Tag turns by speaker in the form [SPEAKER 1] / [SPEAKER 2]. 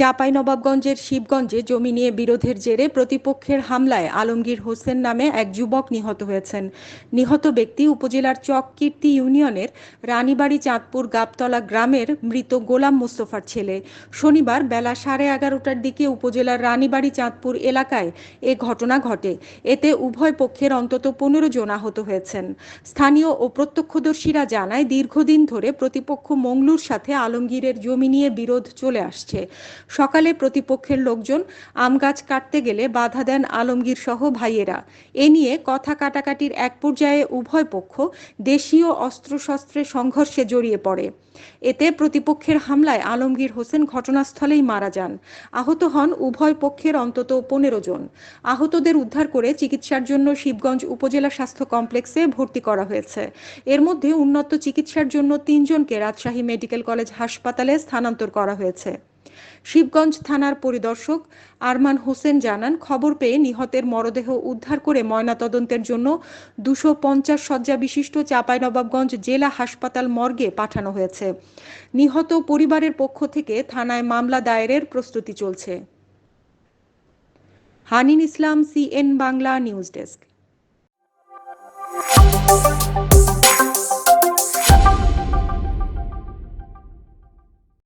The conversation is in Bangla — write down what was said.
[SPEAKER 1] চাঁপাইনবাবগঞ্জের শিবগঞ্জে জমি নিয়ে বিরোধের জেরে প্রতিপক্ষের হামলায় আলমগীর হোসেন নামে এক যুবক নিহত হয়েছেন। নিহত ব্যক্তি উপজেলার চককীর্তি ইউনিয়নের রানীবাড়ি চাঁদপুর গাবতলা গ্রামের মৃত গোলাম মোস্তফার ছেলে। শনিবার বেলা সাড়ে এগারোটার দিকে উপজেলার রানীবাড়ি চাঁদপুর এলাকায় এ ঘটনা ঘটে। এতে উভয় পক্ষের অন্তত পনেরো জন আহত হয়েছেন। স্থানীয় ও প্রত্যক্ষদর্শীরা জানায়, দীর্ঘদিন ধরে প্রতিপক্ষ মংলুর সাথে আলমগীরের জমি নিয়ে বিরোধ চলে আসছে। সকালে প্রতিপক্ষের লোকজন আম গাছ কাটতে গেলে বাধা দেন আলমগীর সহ ভাইয়েরা। এ নিয়ে কথা কাটাকাটির এক পর্যায়ে উভয় পক্ষ দেশীয় অস্ত্রশস্ত্রের সংঘর্ষে জড়িয়ে পড়ে। এতে প্রতিপক্ষের হামলায় আলমগীর হোসেন ঘটনাস্থলেই মারা যান। আহত হন উভয় পক্ষের অন্তত পনেরো জন। আহতদের উদ্ধার করে চিকিৎসার জন্য শিবগঞ্জ উপজেলা স্বাস্থ্য কমপ্লেক্সে ভর্তি করা হয়েছে। এর মধ্যে উন্নত চিকিৎসার জন্য তিনজনকে রাজশাহী মেডিকেল কলেজ হাসপাতালে স্থানান্তর করা হয়েছে। শিবগঞ্জ থানার পরিদর্শক আরমান হোসেন জানান, খবর পেয়ে নিহতের মরদেহ উদ্ধার করে ময়নাতদন্তের জন্য দুশো পঞ্চাশ শয্যা বিশিষ্ট চাঁপাইনবাবগঞ্জ জেলা হাসপাতাল মর্গে পাঠানো হয়েছে। নিহত পরিবারের পক্ষ থেকে থানায় মামলা দায়েরের প্রস্তুতি চলছে। Hanin Islam, CN Bangla news desk.